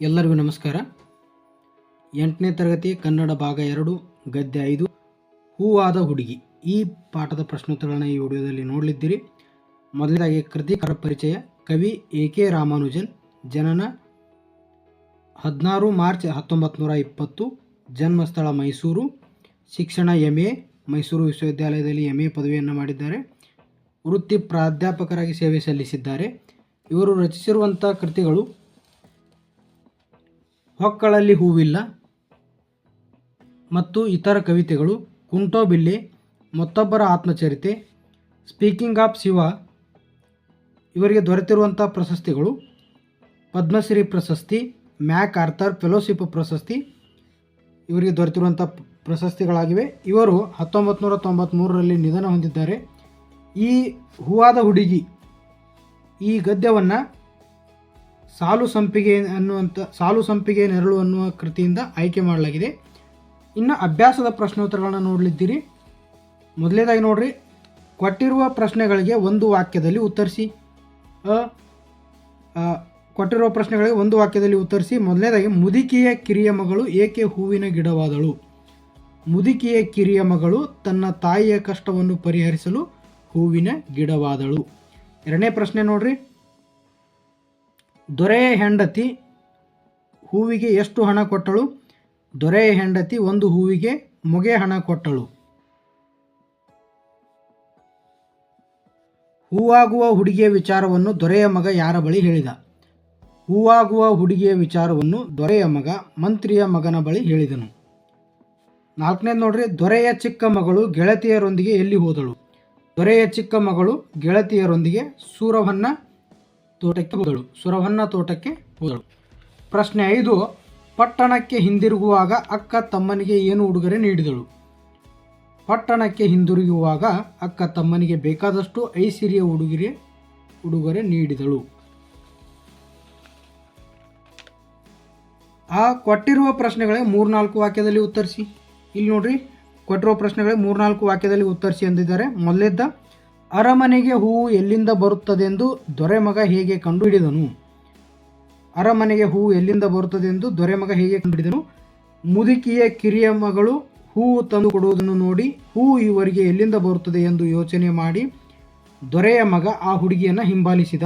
ಎಲ್ಲರಿಗೂ ನಮಸ್ಕಾರ. ಎಂಟನೇ ತರಗತಿ, ಕನ್ನಡ ಭಾಗ ಎರಡು, ಗದ್ಯ ಐದು ಹೂವಾದ ಹುಡುಗಿ. ಈ ಪಾಠದ ಪ್ರಶ್ನೋತ್ತರಗಳನ್ನು ಈ ವಿಡಿಯೋದಲ್ಲಿ ನೋಡಲಿದ್ದೀರಿ. ಮೊದಲನೇದಾಗಿ ಕೃತಿಕಾರ ಪರಿಚಯ. ಕವಿ ಎ ಕೆ ರಾಮಾನುಜನ್, ಜನನ ಹದಿನಾರು ಮಾರ್ಚ್ ಹತ್ತೊಂಬತ್ತು ನೂರ ಇಪ್ಪತ್ತು, ಜನ್ಮಸ್ಥಳ ಮೈಸೂರು. ಶಿಕ್ಷಣ ಎಂ ಎ ಮೈಸೂರು ವಿಶ್ವವಿದ್ಯಾಲಯದಲ್ಲಿ ಎಂ ಎ ಪದವಿಯನ್ನು ಮಾಡಿದ್ದಾರೆ. ವೃತ್ತಿ ಪ್ರಾಧ್ಯಾಪಕರಾಗಿ ಸೇವೆ ಸಲ್ಲಿಸಿದ್ದಾರೆ. ಇವರು ರಚಿಸಿರುವಂಥ ಕೃತಿಗಳು ಹೊಕ್ಕಳಲ್ಲಿ ಹೂವಿಲ್ಲ ಮತ್ತು ಇತರ ಕವಿತೆಗಳು ಕುಂಟೋಬಿಲ್ಲೆ ಮತ್ತೊಬ್ಬರ ಆತ್ಮಚರಿತೆ, ಸ್ಪೀಕಿಂಗ್ ಆಫ್ ಶಿವ, ಇವರಿಗೆ ದೊರೆತಿರುವಂಥ ಪ್ರಶಸ್ತಿಗಳು, ಪದ್ಮಶ್ರೀ ಪ್ರಶಸ್ತಿ ಮ್ಯಾಕ್ ಆರ್ಥರ್ ಫೆಲೋಶಿಪ್ ಪ್ರಶಸ್ತಿ, ಇವರಿಗೆ ದೊರೆತಿರುವಂಥ ಪ್ರಶಸ್ತಿಗಳಾಗಿವೆ. ಇವರು ಹತ್ತೊಂಬತ್ತು ನೂರ ತೊಂಬತ್ತ್ಮೂರರಲ್ಲಿ ನಿಧನ ಹೊಂದಿದ್ದಾರೆ. ಈ ಹೂವಾದ ಹುಡುಗಿ ಈ ಗದ್ಯವನ್ನು ಸಾಲು ಸಂಪಿಗೆ ಅನ್ನುವಂಥ ಸಾಲು ಸಂಪಿಗೆ ನೆರಳು ಅನ್ನುವ ಕೃತಿಯಿಂದ ಆಯ್ಕೆ ಮಾಡಲಾಗಿದೆ. ಇನ್ನು ಅಭ್ಯಾಸದ ಪ್ರಶ್ನೋತ್ತರಗಳನ್ನು ನೋಡಲಿದ್ದೀರಿ. ಮೊದಲನೇದಾಗಿ ನೋಡ್ರಿ. ಕೊಟ್ಟಿರುವ ಪ್ರಶ್ನೆಗಳಿಗೆ ಒಂದು ವಾಕ್ಯದಲ್ಲಿ ಉತ್ತರಿಸಿ. ಕೊಟ್ಟಿರುವ ಪ್ರಶ್ನೆಗಳಿಗೆ ಒಂದು ವಾಕ್ಯದಲ್ಲಿ ಉತ್ತರಿಸಿ. ಮೊದಲನೇದಾಗಿ ಮುದುಕಿಯ ಕಿರಿಯ ಮಗಳು ಏಕೆ ಹೂವಿನ ಗಿಡವಾದಳು? ಮುದುಕಿಯ ಕಿರಿಯ ಮಗಳು ತನ್ನ ತಾಯಿಯ ಕಷ್ಟವನ್ನು ಪರಿಹರಿಸಲು ಹೂವಿನ ಗಿಡವಾದಳು. ಎರಡನೇ ಪ್ರಶ್ನೆ ನೋಡ್ರಿ. ದೊರೆಯ ಹೆಂಡತಿ ಹೂವಿಗೆ ಎಷ್ಟು ಹಣ ಕೊಟ್ಟಳು? ದೊರೆಯ ಹೆಂಡತಿ ಒಂದು ಹೂವಿಗೆ ಮೊಗೆ ಹಣ ಕೊಟ್ಟಳು. ಹೂವಾಗುವ ಹುಡುಗಿಯ ವಿಚಾರವನ್ನು ದೊರೆಯ ಮಗ ಯಾರ ಬಳಿ ಹೇಳಿದ? ಹೂವಾಗುವ ಹುಡುಗಿಯ ವಿಚಾರವನ್ನು ದೊರೆಯ ಮಗ, ಮಂತ್ರಿಯ ಮಗನ ಬಳಿ ಹೇಳಿದನು. ನಾಲ್ಕನೇದು ನೋಡ್ರಿ, ದೊರೆಯ ಚಿಕ್ಕ ಮಗಳು ಗೆಳತಿಯರೊಂದಿಗೆ ಎಲ್ಲಿ ಹೋದಳು? ದೊರೆಯ ಚಿಕ್ಕ ಮಗಳು ಗೆಳತಿಯರೊಂದಿಗೆ ಸೂರವನ್ನ ತೋಟಕ್ಕೆ ಹೋದಳು. ಸುರವನ್ನ ತೋಟಕ್ಕೆ ಹೋದಳು. ಪ್ರಶ್ನೆ ಐದು, ಪಟ್ಟಣಕ್ಕೆ ಹಿಂದಿರುಗುವಾಗ ಅಕ್ಕ ತಮ್ಮನಿಗೆ ಏನು ಉಡುಗೊರೆ ನೀಡಿದಳು? ಪಟ್ಟಣಕ್ಕೆ ಹಿಂದಿರುಗುವಾಗ ಅಕ್ಕ ತಮ್ಮನಿಗೆ ಬೇಕಾದಷ್ಟು ಐಸಿರಿಯ ಉಡುಗೊರೆ ಉಡುಗೊರೆ ನೀಡಿದಳು. ಆ ಕೊಟ್ಟಿರುವ ಪ್ರಶ್ನೆಗಳಿಗೆ ಮೂರ್ನಾಲ್ಕು ವಾಕ್ಯದಲ್ಲಿ ಉತ್ತರಿಸಿ. ಇಲ್ಲಿ ನೋಡ್ರಿ, ಕೊಟ್ಟಿರುವ ಪ್ರಶ್ನೆಗಳಿಗೆ ಮೂರ್ನಾಲ್ಕು ವಾಕ್ಯದಲ್ಲಿ ಉತ್ತರಿಸಿ ಅಂದಿದ್ದಾರೆ ಮೊದಲೇದ್ದ? ಅರಮನೆಗೆ ಹೂವು ಎಲ್ಲಿಂದ ಬರುತ್ತದೆಂದು ದೊರೆಮಗ ಹೇಗೆ ಕಂಡುಹಿಡಿದನು? ಅರಮನೆಗೆ ಹೂವು ಎಲ್ಲಿಂದ ಬರುತ್ತದೆಂದು ದೊರೆಮಗ ಹೇಗೆ ಕಂಡುಹಿಡಿದನು? ಮುದುಕಿಯ ಕಿರಿಯ ಮಗಳು ಹೂವು ತಂದು ಕೊಡುವುದನ್ನು ನೋಡಿ ಹೂವು ಇವರಿಗೆ ಎಲ್ಲಿಂದ ಬರುತ್ತದೆ ಎಂದು ಯೋಚನೆ ಮಾಡಿ ದೊರೆಯ ಮಗ ಆ ಹುಡುಗಿಯನ್ನು ಹಿಂಬಾಲಿಸಿದ.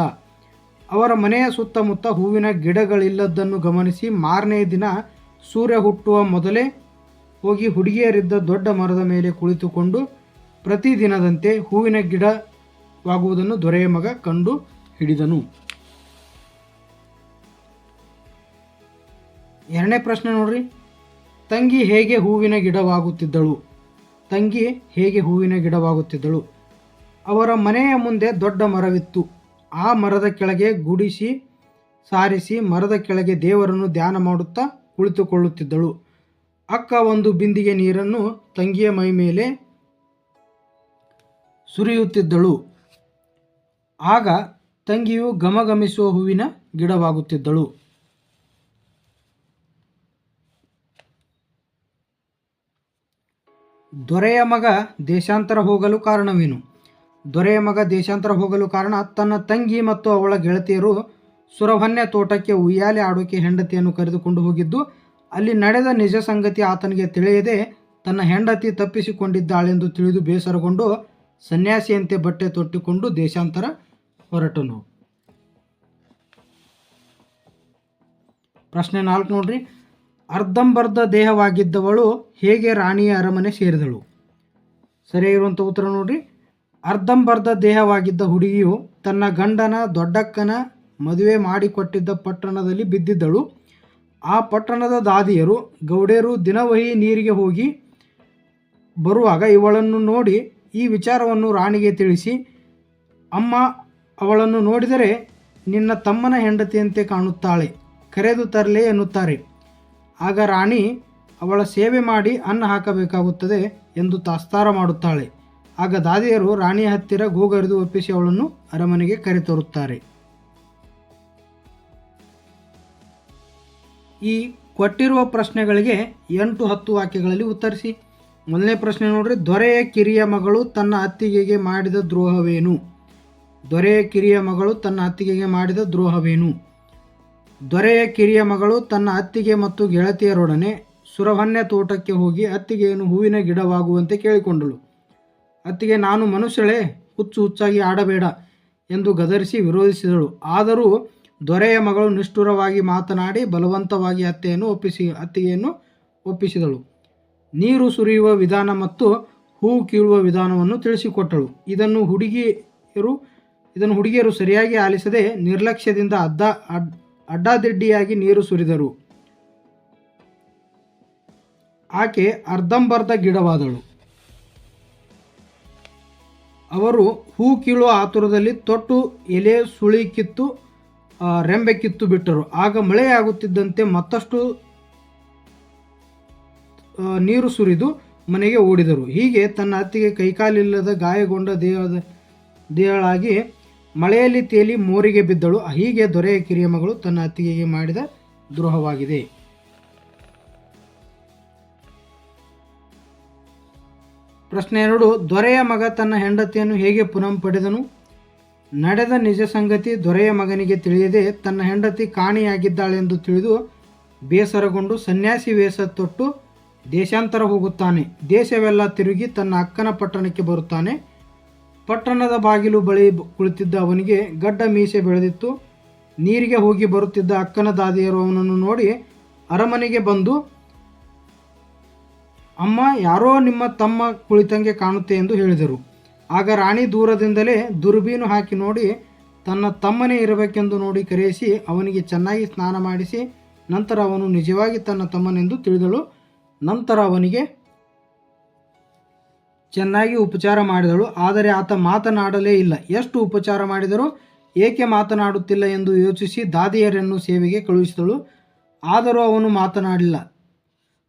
ಅವರ ಮನೆಯ ಸುತ್ತಮುತ್ತ ಹೂವಿನ ಗಿಡಗಳಿಲ್ಲದನ್ನು ಗಮನಿಸಿ ಮಾರನೇ ದಿನ ಸೂರ್ಯ ಹುಟ್ಟುವ ಮೊದಲೇ ಹೋಗಿ ಹುಡುಗಿಯರಿದ್ದ ದೊಡ್ಡ ಮರದ ಮೇಲೆ ಕುಳಿತುಕೊಂಡು ಪ್ರತಿದಿನದಂತೆ ಹೂವಿನ ಗಿಡವಾಗುವುದನ್ನು ದೊರೆಯ ಮಗ ಕಂಡು ಹಿಡಿದನು. ಎರಡನೇ ಪ್ರಶ್ನೆ ನೋಡ್ರಿ. ತಂಗಿ ಹೇಗೆ ಹೂವಿನ ಗಿಡವಾಗುತ್ತಿದ್ದಳು? ತಂಗಿ ಹೇಗೆ ಹೂವಿನ ಗಿಡವಾಗುತ್ತಿದ್ದಳು? ಅವರ ಮನೆಯ ಮುಂದೆ ದೊಡ್ಡ ಮರವಿತ್ತು. ಆ ಮರದ ಕೆಳಗೆ ಗುಡಿಸಿ, ಸಾರಿಸಿ ಮರದ ಕೆಳಗೆ ದೇವರನ್ನು ಧ್ಯಾನ ಮಾಡುತ್ತಾ ಕುಳಿತುಕೊಳ್ಳುತ್ತಿದ್ದಳು. ಅಕ್ಕ ಒಂದು ಬಿಂದಿಗೆ ನೀರನ್ನು ತಂಗಿಯ ಮೈ ಮೇಲೆ ಸುರಿಯುತ್ತಿದ್ದಳು. ಆಗ ತಂಗಿಯು ಗಮಗಮಿಸುವ ಹೂವಿನ ಗಿಡವಾಗುತ್ತಿದ್ದಳು. ದೊರೆಯ ಮಗ ದೇಶಾಂತರ ಹೋಗಲು ಕಾರಣವೇನು? ದೊರೆಯ ಮಗ ದೇಶಾಂತರ ಹೋಗಲು ಕಾರಣ ತನ್ನ ತಂಗಿ ಮತ್ತು ಅವಳ ಗೆಳತಿಯರು ಸುರಭನ್ಯ ತೋಟಕ್ಕೆ ಉಯ್ಯಾಲೆ ಆಡೋಕೆ ಹೆಂಡತಿಯನ್ನು ಕರೆದುಕೊಂಡು ಹೋಗಿದ್ದು, ಅಲ್ಲಿ ನಡೆದ ನಿಜ ಸಂಗತಿ ಆತನಿಗೆ ತಿಳಿಯದೆ ತನ್ನ ಹೆಂಡತಿ ತಪ್ಪಿಸಿಕೊಂಡಿದ್ದಾಳೆಂದು ತಿಳಿದು ಬೇಸರಗೊಂಡು ಸನ್ಯಾಸಿಯಂತೆ ಬಟ್ಟೆ ತೊಟ್ಟಿಕೊಂಡು ದೇಶಾಂತರ ಹೊರಟನು. ಪ್ರಶ್ನೆ ನಾಲ್ಕು ನೋಡ್ರಿ. ಅರ್ಧಂಬರ್ಧ ದೇಹವಾಗಿದ್ದವಳು ಹೇಗೆ ರಾಣಿಯ ಅರಮನೆ ಸೇರಿದಳು? ಸರಿಯಾಗಿರುವಂಥ ಉತ್ತರ ನೋಡ್ರಿ. ಅರ್ಧಂಬರ್ಧ ದೇಹವಾಗಿದ್ದ ಹುಡುಗಿಯು ತನ್ನ ಗಂಡನ ದೊಡ್ಡಕ್ಕನ ಮದುವೆ ಮಾಡಿಕೊಟ್ಟಿದ್ದ ಪಟ್ಟಣದಲ್ಲಿ ಬಿದ್ದಿದ್ದಳು. ಆ ಪಟ್ಟಣದ ದಾದಿಯರು ಗೌಡೆಯರು ದಿನವಹಿ ನೀರಿಗೆ ಹೋಗಿ ಬರುವಾಗ ಇವಳನ್ನು ನೋಡಿ ಈ ವಿಚಾರವನ್ನು ರಾಣಿಗೆ ತಿಳಿಸಿ, ಅಮ್ಮ, ಅವಳನ್ನು ನೋಡಿದರೆ ನಿನ್ನ ತಮ್ಮನ ಹೆಂಡತಿಯಂತೆ ಕಾಣುತ್ತಾಳೆ, ಕರೆದು ತರಲೆ ಎನ್ನುತ್ತಾರೆ. ಆಗ ರಾಣಿ ಅವಳ ಸೇವೆ ಮಾಡಿ ಅನ್ನ ಹಾಕಬೇಕಾಗುತ್ತದೆ ಎಂದು ತಾಸ್ತಾರ ಮಾಡುತ್ತಾಳೆ. ಆಗ ದಾದಿಯರು ರಾಣಿಯ ಹತ್ತಿರ ಗೋಗರಿದು ಒಪ್ಪಿಸಿ ಅವಳನ್ನು ಅರಮನೆಗೆ ಕರೆತರುತ್ತಾರೆ. ಈ ಕೊಟ್ಟಿರುವ ಪ್ರಶ್ನೆಗಳಿಗೆ ಎಂಟು ಹತ್ತು ವಾಕ್ಯಗಳಲ್ಲಿ ಉತ್ತರಿಸಿ. ಮೊದಲನೇ ಪ್ರಶ್ನೆ ನೋಡ್ರಿ, ದೊರೆಯ ಕಿರಿಯ ಮಗಳು ತನ್ನ ಅತ್ತಿಗೆಗೆ ಮಾಡಿದ ದ್ರೋಹವೇನು? ದೊರೆಯ ಕಿರಿಯ ಮಗಳು ತನ್ನ ಅತ್ತಿಗೆಗೆ ಮಾಡಿದ ದ್ರೋಹವೇನು? ದೊರೆಯ ಕಿರಿಯ ಮಗಳು ತನ್ನ ಅತ್ತಿಗೆ ಮತ್ತು ಗೆಳತಿಯರೊಡನೆ ಸುರವನ್ಯ ತೋಟಕ್ಕೆ ಹೋಗಿ ಅತ್ತಿಗೆಯನ್ನು ಹೂವಿನ ಗಿಡವಾಗುವಂತೆ ಕೇಳಿಕೊಂಡಳು. ಅತ್ತಿಗೆ, ನಾನು ಮನುಷ್ಯಳೇ, ಹುಚ್ಚು ಹುಚ್ಚಾಗಿ ಆಡಬೇಡ ಎಂದು ಗದರಿಸಿ ವಿರೋಧಿಸಿದಳು. ಆದರೂ ದೊರೆಯ ಮಗಳು ನಿಷ್ಠುರವಾಗಿ ಮಾತನಾಡಿ ಬಲವಂತವಾಗಿ ಅತ್ತೆಯನ್ನು ಒಪ್ಪಿಸಿ, ಅತ್ತಿಗೆಯನ್ನು ಒಪ್ಪಿಸಿದಳು. ನೀರು ಸುರಿಯುವ ವಿಧಾನ ಮತ್ತು ಹೂ ಕೀಳುವ ವಿಧಾನವನ್ನು ತಿಳಿಸಿಕೊಟ್ಟಳು. ಇದನ್ನು ಹುಡುಗಿಯರು ಇದನ್ನು ಹುಡುಗಿಯರು ಸರಿಯಾಗಿ ಆಲಿಸದೆ ನಿರ್ಲಕ್ಷ್ಯದಿಂದ ಅಡ್ಡ, ಅಡ್, ಅಡ್ಡಾದಿಡ್ಡಿಯಾಗಿ ನೀರು ಸುರಿದರು. ಆಕೆ ಅರ್ಧಂಬರ್ಧ ಗಿಡವಾದಳು. ಅವರು ಹೂ ಕೀಳುವ ಆತುರದಲ್ಲಿ ತೊಟ್ಟು, ಎಲೆ, ಸುಳಿ ಕಿತ್ತು ರೆಂಬೆ ಕಿತ್ತು ಬಿಟ್ಟರು. ಆಗ ಮಳೆಯಾಗುತ್ತಿದ್ದಂತೆ ಮತ್ತಷ್ಟು ನೀರು ಸುರಿದು ಮನೆಗೆ ಓಡಿದರು. ಹೀಗೆ ತನ್ನ ಅತ್ತಿಗೆ ಕೈಕಾಲಿಲ್ಲದ ಗಾಯಗೊಂಡ ದೇಹದ ದೇಹಳಾಗಿ ಮಳೆಯಲ್ಲಿ ತೇಲಿ ಮೋರಿಗೆ ಬಿದ್ದಳು. ಹೀಗೆ ದೊರೆಯ ಕಿರಿಯ ಮಗಳು ತನ್ನ ಅತ್ತಿಗೆಗೆ ಮಾಡಿದ ದ್ರೋಹವಾಗಿದೆ. ಪ್ರಶ್ನೆ ಎರಡು, ದೊರೆಯ ಮಗ ತನ್ನ ಹೆಂಡತಿಯನ್ನು ಹೇಗೆ ಪುನಃ ಪಡೆದನು? ನಡೆದ ನಿಜ ಸಂಗತಿ ದೊರೆಯ ಮಗನಿಗೆ ತಿಳಿಯದೆ ತನ್ನ ಹೆಂಡತಿ ಕಾಣಿಯಾಗಿದ್ದಾಳೆಂದು ತಿಳಿದು ಬೇಸರಗೊಂಡು ಸನ್ಯಾಸಿ ವೇಷ ತೊಟ್ಟು ದೇಶಾಂತರ ಹೋಗುತ್ತಾನೆ. ದೇಶವೆಲ್ಲ ತಿರುಗಿ ತನ್ನ ಅಕ್ಕನ ಪಟ್ಟಣಕ್ಕೆ ಬರುತ್ತಾನೆ. ಪಟ್ಟಣದ ಬಾಗಿಲು ಬಳಿ ಕುಳಿತಿದ್ದ ಅವನಿಗೆ ಗಡ್ಡ ಮೀಸೆ ಬೆಳೆದಿತ್ತು. ನೀರಿಗೆ ಹೋಗಿ ಬರುತ್ತಿದ್ದ ಅಕ್ಕನ ದಾದಿಯರು ಅವನನ್ನು ನೋಡಿ ಅರಮನೆಗೆ ಬಂದು, ಅಮ್ಮ, ಯಾರೋ ನಿಮ್ಮ ತಮ್ಮ ಕುಳಿತಂಗೆ ಕಾಣುತ್ತೆ ಎಂದು ಹೇಳಿದರು. ಆಗ ರಾಣಿ ದೂರದಿಂದಲೇ ದುರ್ಬೀನು ಹಾಕಿ ನೋಡಿ, ತನ್ನ ತಮ್ಮನೇ ಇರಬೇಕೆಂದು ನೋಡಿ ಕರೆಯಿಸಿ ಅವನಿಗೆ ಚೆನ್ನಾಗಿ ಸ್ನಾನ ಮಾಡಿಸಿ, ನಂತರ ಅವನು ನಿಜವಾಗಿ ತನ್ನ ತಮ್ಮನೆಂದು ತಿಳಿದಳು. ನಂತರ ಅವನಿಗೆ ಚೆನ್ನಾಗಿ ಉಪಚಾರ ಮಾಡಿದಳು. ಆದರೆ ಆತ ಮಾತನಾಡಲೇ ಇಲ್ಲ. ಎಷ್ಟು ಉಪಚಾರ ಮಾಡಿದರೂ ಏಕೆ ಮಾತನಾಡುತ್ತಿಲ್ಲ ಎಂದು ಯೋಚಿಸಿ ದಾದಿಯರನ್ನು ಸೇವೆಗೆ ಕಳುಹಿಸಿದಳು. ಆದರೂ ಅವನು ಮಾತನಾಡಲಿಲ್ಲ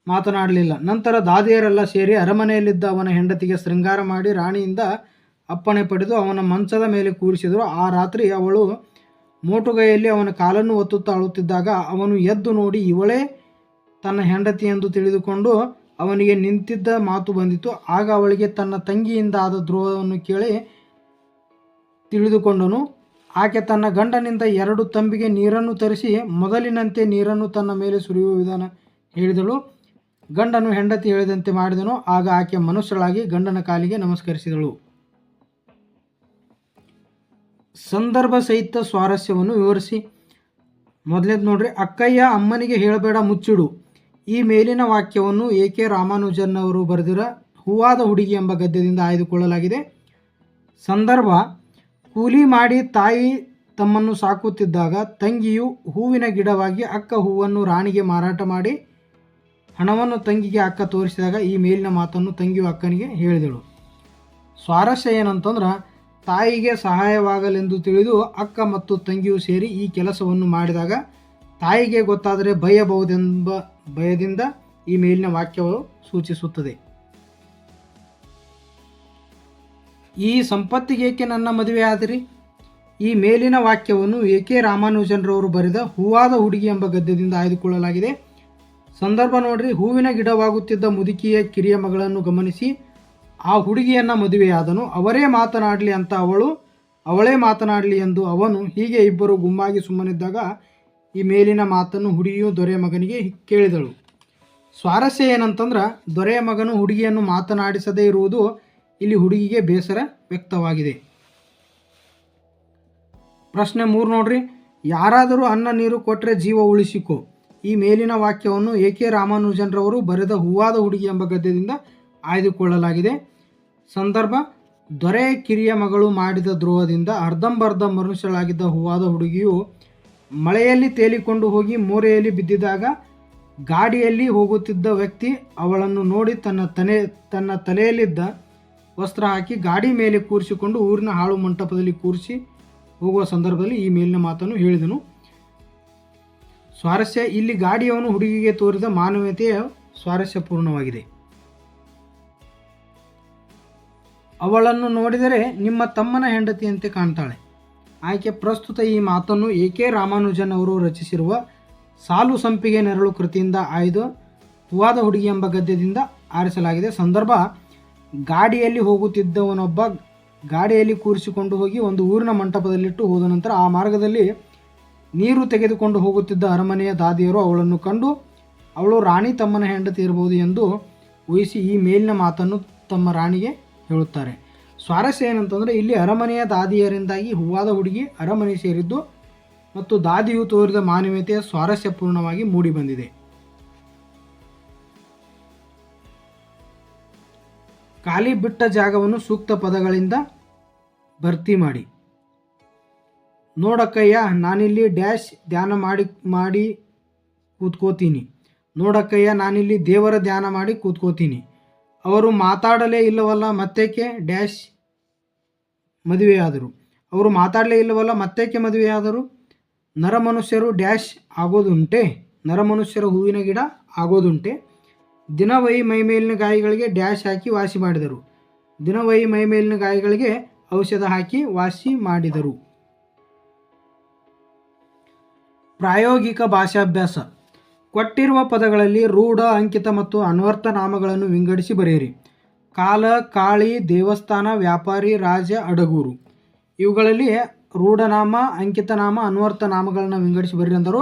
ಮಾತನಾಡಲಿಲ್ಲ. ನಂತರ ದಾದಿಯರೆಲ್ಲ ಸೇರಿ ಅರಮನೆಯಲ್ಲಿದ್ದ ಅವನ ಹೆಂಡತಿಗೆ ಶೃಂಗಾರ ಮಾಡಿ ರಾಣಿಯಿಂದ ಅಪ್ಪಣೆ ಪಡೆದು ಅವನ ಮಂಚದ ಮೇಲೆ ಕೂರಿಸಿದರು. ಆ ರಾತ್ರಿ ಅವಳು ಮೋಟುಗೈಯಲ್ಲಿ ಅವನ ಕಾಲನ್ನು ಒತ್ತುತ್ತಾ ಅಳುತ್ತಿದ್ದಾಗ ಅವನು ಎದ್ದು ನೋಡಿ, ಇವಳೇ ತನ್ನ ಹೆಂಡತಿ ಎಂದು ತಿಳಿದುಕೊಂಡು ಅವನಿಗೆ ನಿಂತಿದ್ದ ಮಾತು ಬಂದಿತು. ಆಗ ಅವಳಿಗೆ ತನ್ನ ತಂಗಿಯಿಂದ ಆದ ದ್ರೋಹವನ್ನು ಕೇಳಿ ತಿಳಿದುಕೊಂಡನು. ಆಕೆ ತನ್ನ ಗಂಡನಿಂದ ಎರಡು ತಂಬಿಗೆ ನೀರನ್ನು ತರಿಸಿ ಮೊದಲಿನಂತೆ ನೀರನ್ನು ತನ್ನ ಮೇಲೆ ಸುರಿಯುವ ವಿಧಾನ ಹೇಳಿದಳು. ಗಂಡನು ಹೆಂಡತಿ ಹೇಳಿದಂತೆ ಮಾಡಿದನು. ಆಗ ಆಕೆ ಮನುಷ್ಯಳಾಗಿ ಗಂಡನ ಕಾಲಿಗೆ ನಮಸ್ಕರಿಸಿದಳು. ಸಂದರ್ಭ ಸಹಿತ ಸ್ವಾರಸ್ಯವನ್ನು ವಿವರಿಸಿ. ಮೊದಲೇದು ನೋಡ್ರಿ, ಅಕ್ಕಯ್ಯ ಅಮ್ಮನಿಗೆ ಹೇಳಬೇಡ, ಮುಚ್ಚಿಡು. ಈ ಮೇಲಿನ ವಾಕ್ಯವನ್ನು ಎ ಕೆ ರಾಮಾನುಜನ್ ಅವರು ಬರೆದಿರ ಹೂವಾದ ಹುಡುಗಿ ಎಂಬ ಗದ್ಯದಿಂದ ಆಯ್ದುಕೊಳ್ಳಲಾಗಿದೆ. ಸಂದರ್ಭ, ಕೂಲಿ ಮಾಡಿ ತಾಯಿ ತಮ್ಮನ್ನು ಸಾಕುತ್ತಿದ್ದಾಗ ತಂಗಿಯು ಹೂವಿನ ಗಿಡವಾಗಿ ಅಕ್ಕ ಹೂವನ್ನು ರಾಣಿಗೆ ಮಾರಾಟ ಮಾಡಿ ಹಣವನ್ನು ತಂಗಿಗೆ ಅಕ್ಕ ತೋರಿಸಿದಾಗ ಈ ಮೇಲಿನ ಮಾತನ್ನು ತಂಗಿಯು ಅಕ್ಕನಿಗೆ ಹೇಳಿದಳು. ಸ್ವಾರಸ್ಯ ಏನಂತಂದ್ರೆ ತಾಯಿಗೆ ಸಹಾಯವಾಗಲೆಂದು ತಿಳಿದು ಅಕ್ಕ ಮತ್ತು ತಂಗಿಯು ಸೇರಿ ಈ ಕೆಲಸವನ್ನು ಮಾಡಿದಾಗ ತಾಯಿಗೆ ಗೊತ್ತಾದರೆ ಭಯಬಹುದೆಂಬ ಭಯದಿಂದ ಈ ಮೇಲಿನ ವಾಕ್ಯವು ಸೂಚಿಸುತ್ತದೆ. ಈ ಸಂಪತ್ತಿಗೇಕೆ ನನ್ನ ಮದುವೆ ಆದಿರಿ ಈ ಮೇಲಿನ ವಾಕ್ಯವನ್ನು ಎ ಕೆ ರಾಮಾನುಜನ್ರವರು ಬರೆದ ಹೂವಾದ ಹುಡುಗಿ ಎಂಬ ಗದ್ಯದಿಂದ ಆಯ್ದುಕೊಳ್ಳಲಾಗಿದೆ. ಸಂದರ್ಭ ನೋಡ್ರಿ, ಹೂವಿನ ಗಿಡವಾಗುತ್ತಿದ್ದ ಮುದುಕಿಯ ಕಿರಿಯ ಮಗಳನ್ನು ಗಮನಿಸಿ, ಆ ಹುಡುಗಿಯನ್ನ ಮದುವೆಯಾದನು, ಅವರೇ ಮಾತನಾಡಲಿ ಅಂತ ಅವಳು, ಅವಳೇ ಮಾತನಾಡಲಿ ಎಂದು ಅವನು ಹೀಗೆ ಇಬ್ಬರು ಗುಮ್ಮಾಗಿ ಸುಮ್ಮನಿದ್ದಾಗ ಈ ಮೇಲಿನ ಮಾತನ್ನು ಹುಡುಗಿಯು ದೊರೆಯ ಮಗನಿಗೆ ಕೇಳಿದಳು. ಸ್ವಾರಸ್ಯ ಏನಂತಂದ್ರೆ, ದೊರೆಯ ಮಗನು ಹುಡುಗಿಯನ್ನು ಮಾತನಾಡಿಸದೇ ಇರುವುದು ಇಲ್ಲಿ ಹುಡುಗಿಗೆ ಬೇಸರ ವ್ಯಕ್ತವಾಗಿದೆ. ಪ್ರಶ್ನೆ ಮೂರು ನೋಡ್ರಿ. ಯಾರಾದರೂ ಅನ್ನ ನೀರು ಕೊಟ್ಟರೆ ಜೀವ ಉಳಿಸಿಕೊ. ಈ ಮೇಲಿನ ವಾಕ್ಯವನ್ನು ಎ ಕೆ ರಾಮಾನುಜನ್ರವರು ಬರೆದ ಹೂವಾದ ಹುಡುಗಿ ಎಂಬ ಗದ್ಯದಿಂದ ಆಯ್ದುಕೊಳ್ಳಲಾಗಿದೆ. ಸಂದರ್ಭ ದೊರೆ ಕಿರಿಯ ಮಗಳು ಮಾಡಿದ ದ್ರೋಹದಿಂದ ಅರ್ಧಂಬರ್ಧ ಮನುಷ್ಯಳಾಗಿದ್ದ ಹೂವಾದ ಹುಡುಗಿಯು ಮಳೆಯಲ್ಲಿ ತೇಲಿಕೊಂಡು ಹೋಗಿ ಮೋರೆಯಲ್ಲಿ ಬಿದ್ದಿದಾಗ ಗಾಡಿಯಲ್ಲಿ ಹೋಗುತ್ತಿದ್ದ ವ್ಯಕ್ತಿ ಅವಳನ್ನು ನೋಡಿ ತನ್ನ ತನೆ, ತನ್ನ ತಲೆಯಲ್ಲಿದ್ದ ವಸ್ತ್ರ ಹಾಕಿ ಗಾಡಿ ಮೇಲೆ ಕೂರಿಸಿಕೊಂಡು ಊರಿನ ಹಾಳು ಮಂಟಪದಲ್ಲಿ ಕೂರಿಸಿ ಹೋಗುವ ಸಂದರ್ಭದಲ್ಲಿ ಈ ಮೇಲಿನ ಮಾತನ್ನು ಹೇಳಿದನು. ಸ್ವಾರಸ್ಯ, ಇಲ್ಲಿ ಗಾಡಿಯವನು ಹುಡುಗಿಗೆ ತೋರಿದ ಮಾನವೀಯತೆಯ ಸ್ವಾರಸ್ಯಪೂರ್ಣವಾಗಿದೆ ಅವಳನ್ನು ನೋಡಿದರೆ ನಿಮ್ಮ ತಮ್ಮನ ಹೆಂಡತಿಯಂತೆ ಕಾಣ್ತಾಳೆ. ಆಕೆ ಪ್ರಸ್ತುತ ಈ ಮಾತನ್ನು ಎ ಕೆ ರಾಮಾನುಜನ್ ಅವರು ರಚಿಸಿರುವ ಸಾಲು ಸಂಪಿಗೆ ನೆರಳು ಕೃತಿಯಿಂದ ಆಯ್ದು ಹೂವಾದ ಹುಡುಗಿ ಎಂಬ ಗದ್ಯದಿಂದ ಆರಿಸಲಾಗಿದೆ. ಸಂದರ್ಭ, ಗಾಡಿಯಲ್ಲಿ ಹೋಗುತ್ತಿದ್ದವನೊಬ್ಬ ಗಾಡಿಯಲ್ಲಿ ಕೂರಿಸಿಕೊಂಡು ಹೋಗಿ ಒಂದು ಊರಿನ ಮಂಟಪದಲ್ಲಿಟ್ಟು ಹೋದ ನಂತರ ಆ ಮಾರ್ಗದಲ್ಲಿ ನೀರು ತೆಗೆದುಕೊಂಡು ಹೋಗುತ್ತಿದ್ದ ಅರಮನೆಯ ದಾದಿಯರು ಅವಳನ್ನು ಕಂಡು, ಅವಳು ರಾಣಿ ತಮ್ಮನ ಹೆಂಡತಿ ಇರಬಹುದು ಎಂದು ಊಹಿಸಿ ಈ ಮೇಲಿನ ಮಾತನ್ನು ತಮ್ಮ ರಾಣಿಗೆ ಹೇಳುತ್ತಾರೆ. ಸ್ವಾರಸ್ಯ ಏನಂತಂದರೆ ಇಲ್ಲಿ ಅರಮನೆಯ ದಾದಿಯರಿಂದಾಗಿ ಹೂವಾದ ಹುಡುಗಿ ಅರಮನೆ ಸೇರಿದ್ದು ಮತ್ತು ದಾದಿಯು ತೋರಿದ ಮಾನವೀಯತೆಯ ಸ್ವಾರಸ್ಯಪೂರ್ಣವಾಗಿ ಮೂಡಿಬಂದಿದೆ ಖಾಲಿ ಬಿಟ್ಟ ಜಾಗವನ್ನು ಸೂಕ್ತ ಪದಗಳಿಂದ ಭರ್ತಿ ಮಾಡಿ. ನೋಡಕ್ಕಯ್ಯ, ನಾನಿಲ್ಲಿ ಡ್ಯಾಶ್ ಧ್ಯಾನ ಮಾಡಿ ಮಾಡಿ ಕೂತ್ಕೋತೀನಿ. ನೋಡಕ್ಕಯ್ಯ, ನಾನಿಲ್ಲಿ ದೇವರ ಧ್ಯಾನ ಮಾಡಿ ಕೂತ್ಕೋತೀನಿ. ಅವರು ಮಾತಾಡಲೇ ಇಲ್ಲವಲ್ಲ ಮತ್ತೇಕೆ ಡ್ಯಾಶ್ ಮದುವೆಯಾದರು. ಅವರು ಮಾತಾಡಲೇ ಇಲ್ಲವಲ್ಲ, ಮತ್ತೇಕೆ ಮದುವೆಯಾದರು? ನರಮನುಷ್ಯರು ಡ್ಯಾಶ್ ಆಗೋದುಂಟೆ? ನರಮನುಷ್ಯರ ಹೂವಿನ ಗಿಡ ಆಗೋದುಂಟೆ? ದಿನವೈ ಮೈಮೇಲಿನ ಗಾಯಿಗಳಿಗೆ ಡ್ಯಾಶ್ ಹಾಕಿ ವಾಸಿ ಮಾಡಿದರು. ದಿನವೈ ಮೈಮೇಲಿನ ಗಾಯಿಗಳಿಗೆ ಔಷಧ ಹಾಕಿ ವಾಸಿ ಮಾಡಿದರು. ಪ್ರಾಯೋಗಿಕ ಭಾಷಾಭ್ಯಾಸ. ಕೊಟ್ಟಿರುವ ಪದಗಳಲ್ಲಿ ರೂಢ, ಅಂಕಿತ ಮತ್ತು ಅನ್ವರ್ಥ ನಾಮಗಳನ್ನು ವಿಂಗಡಿಸಿ ಬರೆಯಿರಿ. ಕಾಲ, ಕಾಳಿ, ದೇವಸ್ಥಾನ, ವ್ಯಾಪಾರಿ, ರಾಜ, ಅಡಗೂರು. ಇವುಗಳಲ್ಲಿ ರೂಢನಾಮ, ಅಂಕಿತನಾಮ ಅನ್ವರ್ಥ ನಾಮಗಳನ್ನ ವಿಂಗಡಿಸಿ ಬರ್ರಿ ಅಂದರು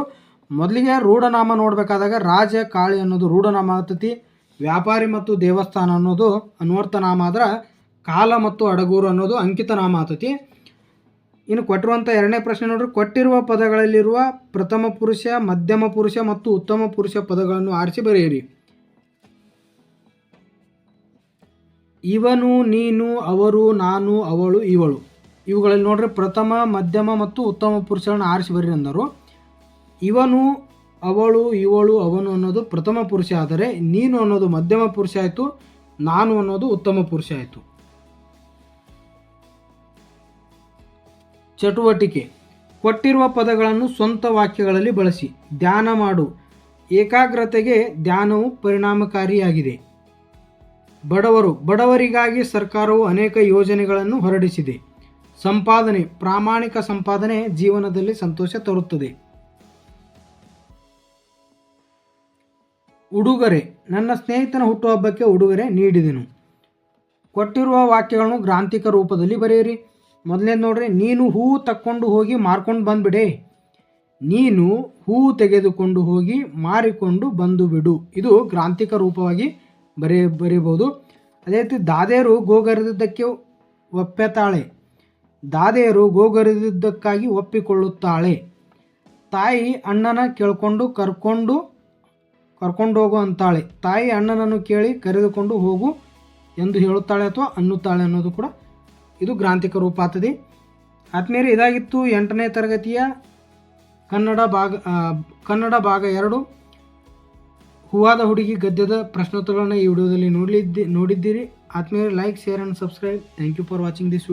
ಮೊದಲಿಗೆ ರೂಢನಾಮ ನೋಡಬೇಕಾದಾಗ ರಾಜ, ಕಾಳಿ ಅನ್ನೋದು ರೂಢನಾಮ ಆಗ್ತತಿ, ವ್ಯಾಪಾರಿ ಮತ್ತು ದೇವಸ್ಥಾನ ಅನ್ನೋದು ಅನ್ವರ್ಥ ನಾಮ ಆದ್ರೆ ಕಾಲ ಮತ್ತು ಅಡಗೂರು ಅನ್ನೋದು ಅಂಕಿತ ನಾಮ ಆಗ್ತತಿ. ಇನ್ನು ಕೊಟ್ಟಿರುವಂಥ ಎರಡನೇ ಪ್ರಶ್ನೆ ನೋಡ್ರಿ, ಕೊಟ್ಟಿರುವ ಪದಗಳಲ್ಲಿರುವ ಪ್ರಥಮ ಪುರುಷ, ಮಧ್ಯಮ ಪುರುಷ ಮತ್ತು ಉತ್ತಮ ಪುರುಷ ಪದಗಳನ್ನು ಆರಿಸಿ ಬರೆಯಿರಿ. ಇವನು, ನೀನು, ಅವರು, ನಾನು, ಅವಳು, ಇವಳು. ಇವುಗಳಲ್ಲಿ ನೋಡ್ರಿ ಪ್ರಥಮ, ಮಧ್ಯಮ ಮತ್ತು ಉತ್ತಮ ಪುರುಷರನ್ನು ಆರಿಸಿ ಬರ್ರಿ ಅಂದರು. ಇವನು, ಅವಳು, ಇವಳು, ಅವನು ಅನ್ನೋದು ಪ್ರಥಮ ಪುರುಷ ಆದರೆ ನೀನು ಅನ್ನೋದು ಮಧ್ಯಮ ಪುರುಷ ಆಯಿತು, ನಾನು ಅನ್ನೋದು ಉತ್ತಮ ಪುರುಷ ಆಯಿತು. ಚಟುವಟಿಕೆ. ಕೊಟ್ಟಿರುವ ಪದಗಳನ್ನು ಸ್ವಂತ ವಾಕ್ಯಗಳಲ್ಲಿ ಬಳಸಿ. ಧ್ಯಾನ ಮಾಡು. ಏಕಾಗ್ರತೆಗೆ ಧ್ಯಾನವು ಪರಿಣಾಮಕಾರಿಯಾಗಿದೆ. ಬಡವರು, ಬಡವರಿಗಾಗಿ ಸರ್ಕಾರವು ಅನೇಕ ಯೋಜನೆಗಳನ್ನು ಹೊರಡಿಸಿದೆ. ಸಂಪಾದನೆ, ಪ್ರಾಮಾಣಿಕ ಸಂಪಾದನೆ ಜೀವನದಲ್ಲಿ ಸಂತೋಷ ತರುತ್ತದೆ. ಉಡುಗೊರೆ, ನನ್ನ ಸ್ನೇಹಿತನ ಹುಟ್ಟುಹಬ್ಬಕ್ಕೆ ಉಡುಗೊರೆ ನೀಡಿದೆನು. ಕೊಟ್ಟಿರುವ ವಾಕ್ಯಗಳನ್ನು ಗ್ರಾಂಥಿಕ ರೂಪದಲ್ಲಿ ಬರೆಯಿರಿ. ಮೊದಲನೇದು ನೋಡ್ರಿ, ನೀನು ಹೂ ತಕ್ಕೊಂಡು ಹೋಗಿ ಮಾರ್ಕೊಂಡು ಬಂದುಬಿಡೆ. ನೀನು ಹೂ ತೆಗೆದುಕೊಂಡು ಹೋಗಿ ಮಾರಿಕೊಂಡು ಬಂದು ಬಿಡು ಇದು ಗ್ರಾಂಥಿಕ ರೂಪವಾಗಿ ಬರೆ ಬರೀಬೋದು ಅದೇ ರೀತಿ ದಾದೆಯರು ಗೋಗರೆದಿದ್ದಕ್ಕೆ ಒಪ್ಪೆತಾಳೆ. ದಾದೆಯರು ಗೋಗರೆದಿದ್ದಕ್ಕಾಗಿ ಒಪ್ಪಿಕೊಳ್ಳುತ್ತಾಳೆ. ತಾಯಿ ಅಣ್ಣನ ಕೇಳಿಕೊಂಡು ಕರ್ಕೊಂಡು ಕರ್ಕೊಂಡು ಹೋಗು ಅಂತಾಳೆ. ತಾಯಿ ಅಣ್ಣನನ್ನು ಕೇಳಿ ಕರೆದುಕೊಂಡು ಹೋಗು ಎಂದು ಹೇಳುತ್ತಾಳೆ ಅಥವಾ ಅನ್ನುತ್ತಾಳೆ ಅನ್ನೋದು ಕೂಡ ಇದು ಗ್ರಾಂಥಿಕ ರೂಪ ಆಗ್ತದೆ ಆತ್ಮೇಲೆ ಇದಾಗಿತ್ತು ಎಂಟನೇ ತರಗತಿಯ ಕನ್ನಡ ಭಾಗ ಕನ್ನಡ ಭಾಗ ಎರಡು. ಹೂವಾದ ಹುಡುಗಿ ಗದ್ಯದ ಪ್ರಶ್ನೋತ್ತರಗಳನ್ನ ಈ ವಿಡಿಯೋದಲ್ಲಿ ನೋಡಲಿದ್ದಿ ನೋಡಿದ್ದೀರಿ. ಆದ್ಮೇಲೆ like share and subscribe thank you for watching this